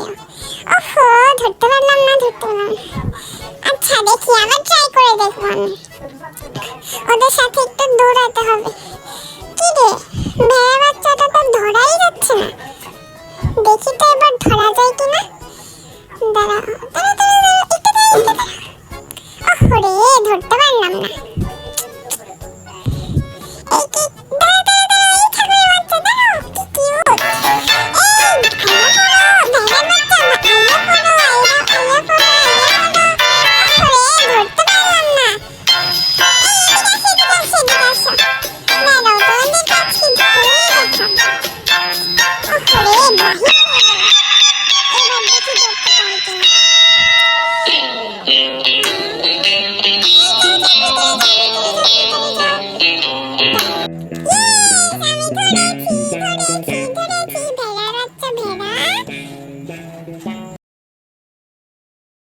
ওহো, ধরতে পারলাম না, ধরতে পারলাম আচ্ছা দেখি, আবার ট্রাই করে দেখব ওদের সাথে একটু দৌড়াতে হবে। কি রে, ভেড়া বাচ্চাটা তো ধরাই যাচ্ছে না। দেখি তো এবার ধরা যায় কিনা। দাঁড়া তাড়াতাড়ি ¡Uh!